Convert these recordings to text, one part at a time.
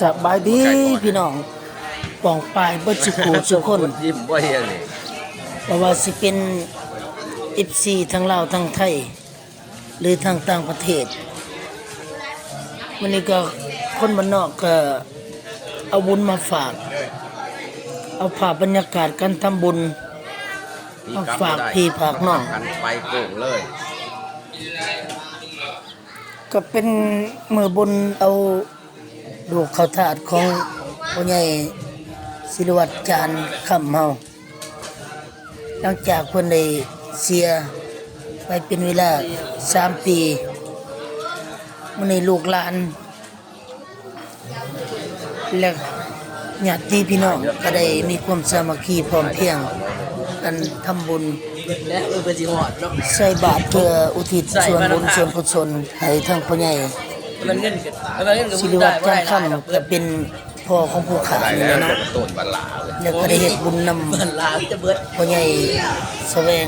สบายดีพี่น้องปองปลายเบิดสุขูสุคนยิ้มบ่เฮียนี่เพราะว่าสิเป็นอิฟซีทั้งลาวทั้งไทย หรือทางต่างประเทศวันนี้ก็คนบ้านนอกก็เอาบุญมาฝาก เอาภาพบรรยากาศการทำบุญเอาฝากพี่ฝากน้องกันไปโก่งเลย ก็เป็นมือบุญเอา ดูกข้าวถาดของพ่อใหญ่ศิริวัตรจานคำเฮาหลังจากเพิ่นได้เสียไปเป็นเวลาสามปีมื้อนี้ลูกหลาน และญาติพี่น้องก็ได้มีความสามัคคีพร้อมเพียงกันทำบุญและออเป็นสิหอดใส่บาตรเพื่ออุทิศส่วนบุญส่วนกุศลให้ทั้งพ่อใหญ่ มันเงินกันมันเงินกับศิบุญริวัได้ตรบ่จาได้นหลายดอกคำก็เป็นพ่อของผู้ขาได้นี่แล้วแหละเนาะเนาะต้นบัลลาเลยแล้วก็ได้เฮ็ดบุญนำเงินลาวจะเบิดพ่อใหญ่แสวง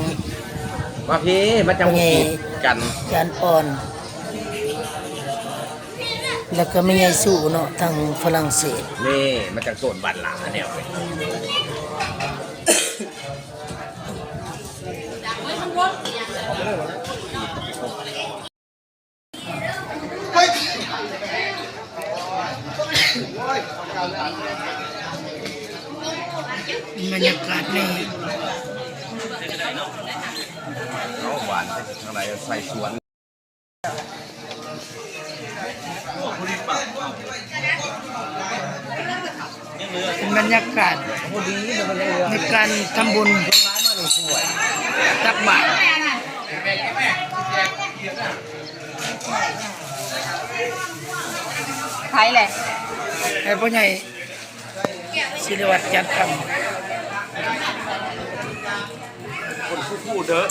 มาพี่มาจังเป็นไงกินกันจานอ่อน แล้วก็แม่ใหญ่สู้เนาะทางฝรั่งเศสนี่มาจากต้นบัลลาแนวเลย บรรยากาศในเอาหวานทางไหนใส่สวนเป็นบรรยากาศในการทำบุญตักบาตร ใครแหละให้พ่อใหญ่ศิริวัตรจัดทำคนคู่ๆเด้อ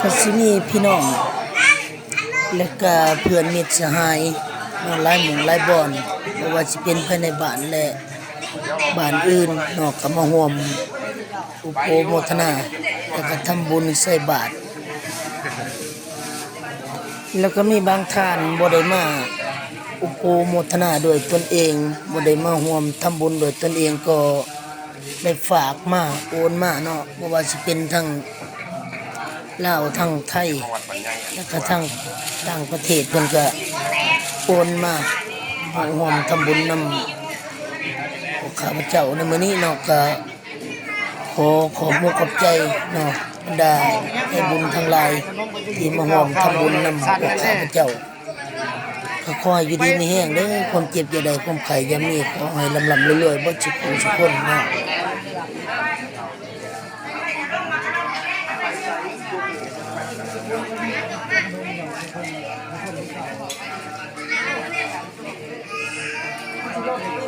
ก็สิมีพี่น้อง และก็เพื่อนมิตรสหายเนาะหลายหมู่หลายบ่อนบ่ว่าสิเป็นภายในบ้านและ บ้านอื่นนอกก็มาร่วมอุปโภโมทนาแล้วก็ทำบุญใส่บาตรแล้วก็มีบางท่านบ่ได้มาอุปโภโมทนาโดยตนเองบ่ได้มาร่วมทำบุญโดยตนเองก็ได้ฝากมาโอนมาเนาะว่าสิเป็นทั้งลาวทั้งไทย แล้วก็ทั้งต่างประเทศเพิ่นก็โอนมามาร่วมทำบุญนำ ข้าพเจ้าในมื้อนี้เนาะก็ขอขอบมุกขอบใจเนาะบรรดาให้บุญทั้งหลายที่มาร่วมทำบุญนำพวกข้าพเจ้าก็ขอให้อยู่ดีไมีแห้งเด้อความเจ็บอย่าได้ความไข้อย่ามีขอให้ลำลำเรื่อยๆบ่สุขสุขคนเนาะ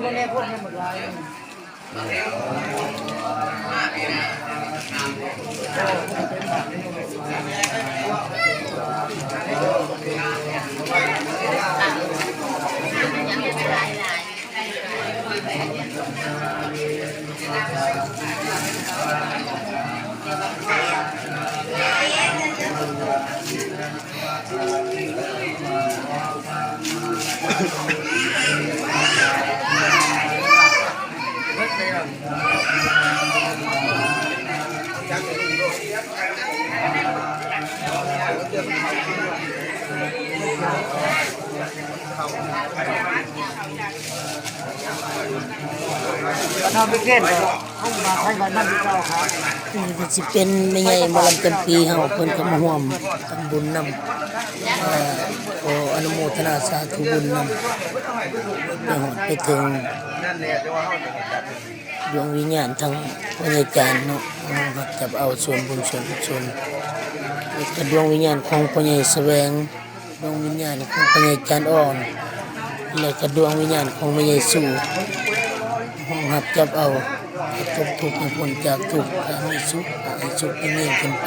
ทำไปเกณฑ์ห้องมาให้บ้านนั่นที่เราครับนี่ก็สิเป็นไม่ใหญ่หมอลำจำปีเฮาเพิ่นก็มาร่วมทำบุญนำเอ่อนุโมทนาสาธุบุญนำไปหอดไปถึง ดวงวิญญาณทั้งพระอาจารย์เนาะครับจับเอาส่วนบุญส่วนกุศลแล้วก็ดวงวิญญาณของพระใหญ่แสวงดวงวิญญาณของพระใหญ่จานอ่อนแล้วก็ดวงวิญญาณของพระใหญ่สู่ห้องหับจับเอาให้ตกทุกข์พ้นจากทุกข์ให้สุขให้สุขให้เงียบขึ้นไป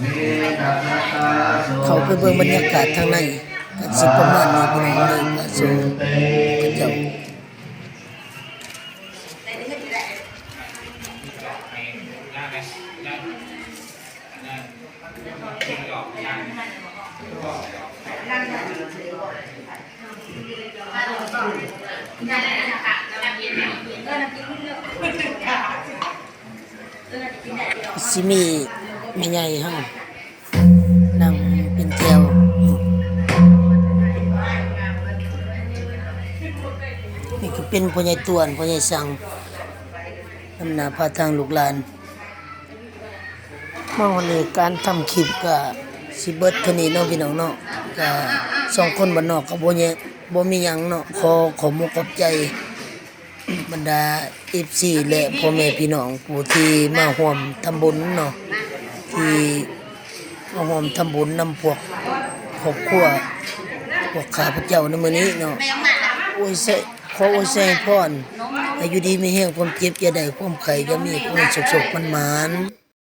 เล่นดิหรือว่าเป่วยด้วยเขาไปเบิ่งบรรยากาศทางในก็สิประมาณนี้พี่น้องเลยพระสงฆ์พระเจ้าสิมี แม่ใหญ่เฮานั่งเป็นแถวอยู่นี่คือเป็นพ่อใหญ่ตวนพ่อใหญ่สังนำหน้าพาทางลูกหลานมาวันนี้การทำคลิปก็สิเบิดเท่านี้เนาะพี่น้องเนาะก็สองคนบ้านนอกก็บ่แย่บ่มีหยังเนาะขอขอมกขอบใจบรรดา FC และพ่อแม่พี่น้องผู้ที่มาร่วมทำบุญเนาะ ที่มาร่วมทำบุญนำพวกครอบครัวพวกขาพระเจ้าในมือนี้เนาะโอ้ยเส่ขอโอ้ยเส่พรอายุดีไม่แห้งความเจ็บอย่าได้ความไข่อย่ามีความสุขๆมันหมาน